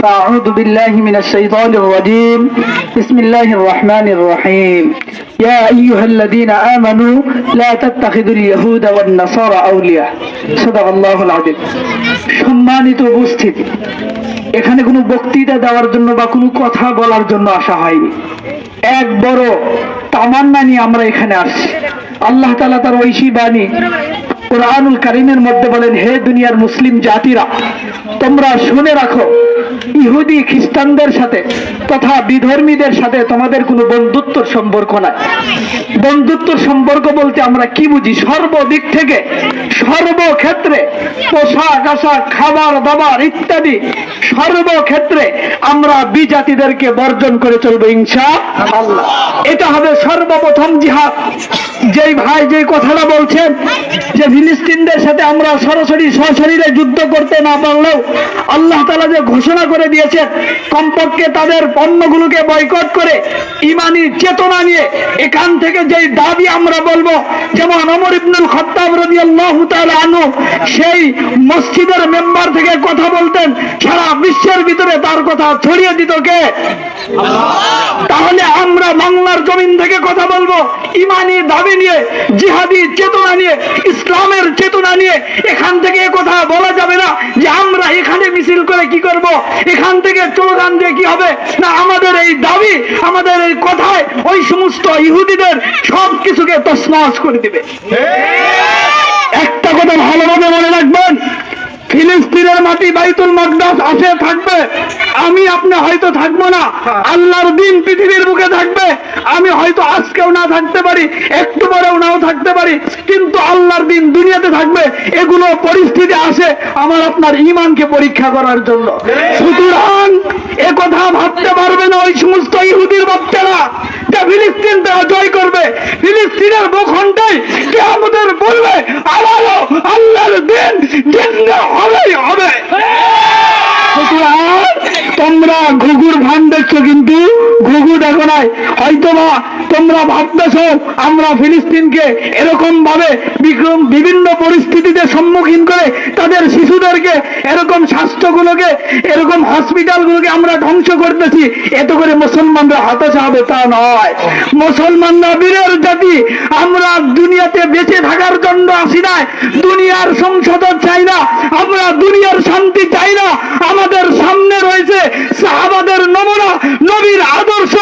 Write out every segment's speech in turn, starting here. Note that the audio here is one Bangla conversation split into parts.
أعوذ بالله من الشيطان الرجيم بسم الله الرحمن الرحيم يا أيها الذين آمنوا لا تتخذوا اليهود والنصارى أولياء صدق الله العظيم সম্মানিত উপস্থিতি এখানে কোনো বক্তৃতা দেওয়ার জন্য বা কোনো কথা বলার জন্য আসা হয়নি এক বড় তামান্না নিয়ে আমরা এখানে আসছি আল্লাহ তালা তার ঐশী বাণী কোরআনুল কারিমের মধ্যে বলেন হে দুনিয়ার মুসলিম জাতিরা তোমরা শুনে রাখো ইহুদি খ্রিস্টানদের সাথে তথা বিধর্মীদের সাথে তোমাদের কোনো বন্ধুত্বর সম্পর্ক নাই। বন্ধুত্বর সম্পর্ক বলতে আমরা কি বুঝি? সর্বদিক থেকে সর্বক্ষেত্রে পোশাক, আশাক, খাবার, দাবার ইত্যাদি সর্বক্ষেত্রে আমরা বিজাতিদেরকে বর্জন করে চলবো ইনশা এটা হবে সর্বপ্রথম জিহাদ। যেই ভাই যে কথাটা বলছেন যে ফিলিস্তিনদের সাথে আমরা সরাসরি সশরীরে যুদ্ধ করতে না পারলেও আল্লাহ তালা যে ঘোষণা করে দিয়েছেন কমপক্ষে তাদের পণ্যগুলোকে বয়কট করে ইমানি চেতনা নিয়ে এখান থেকে যেই দাবি আমরা বলব যেমন অমর ইবনুল খত্তাব রাদিয়াল্লাহু তাআলা আনহু সেই মসজিদের মেম্বার থেকে কথা বলতেন সারা বিশ্বের ভিতরে তার কথা ছড়িয়ে দিত কে? তাহলে আমরা বাংলার জমিন থেকে কথা বলব ইমানি দাবি নিয়ে জিহাদি চেতনা নিয়ে ইসলামের চেতনা নিয়ে এখান থেকে কথা বলা যাবে না যে আমরা এখানে মিছিল করে কি করব? এখান থেকে স্লোগান দিয়ে কি হবে? না, আমাদের এই দাবি, আমাদের এই কথায় ওই সমস্ত ইহুদিদের সব কিছুকে তসনস করে দিবে। একটা কথা ভালোভাবে মনে রাখবেন, ফিলিস্তিনের মাটি বাইতুল মাকদাস আছে হয়তো থাকব না। আল্লাহর দিন পৃথিবীর বুকে থাকবে। আমি হয়তো আজকেও না থাকতে পারি একটু পরেও নাও থাকতে পারি কিন্তু আল্লাহর দিন দুনিয়াতে থাকবে এগুলো পরিস্থিতি আসে আমার আপনার ইমানকে পরীক্ষা করার জন্য। সুতরাং এ কথা ভাবতে পারবে না ওই সমস্ত ইহুদির বাচ্চারা। যে ফিলিস্তিন তারা জয় করবে ফিলিস্তিনের ভূখণ্ডে কে আমাদের বলবে আবারও আল্লাহর দিন হবেই হবে সুতরাং তোমরা ঘুঘুর ভান দেখছ কিন্তু? ঘুঘু দেখো নাই। হয়তো বা তোমরা ভাবতেছ আমরা ফিলিস্তিনকে এরকম ভাবে বিক্রম বিভিন্ন পরিস্থিতিতে সম্মুখীন করে তাদের শিশুদেরকে এরকম স্বাস্থ্যগুলোকে, এরকম হসপিটালগুলোকে আমরা ধ্বংস করতেছি। এত করে মুসলমানরা হতাশা হবে তা নয়। মুসলমানরা বীরের জাতি। আমরা দুনিয়াতে বেঁচে থাকার জন্য আসি নাই। দুনিয়ার সংসদ চাই না। আমরা দুনিয়ার শান্তি চাই না আমাদের সামনে রয়েছে সাহাবাদের নমুনা নবীর আদর্শ,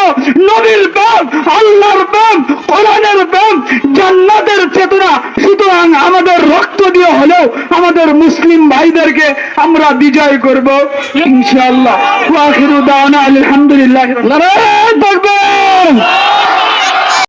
নবীর প্রেম আল্লাহর প্রেম কোরআনের প্রেম জান্নাতের চেতনা। সুতরাং আমাদের রক্ত দিয়ে হলেও আমাদের মুসলিম ভাইদেরকে আমরা বিজয় করব, ইনশাআল্লাহ। আলহামদুলিল্লাহ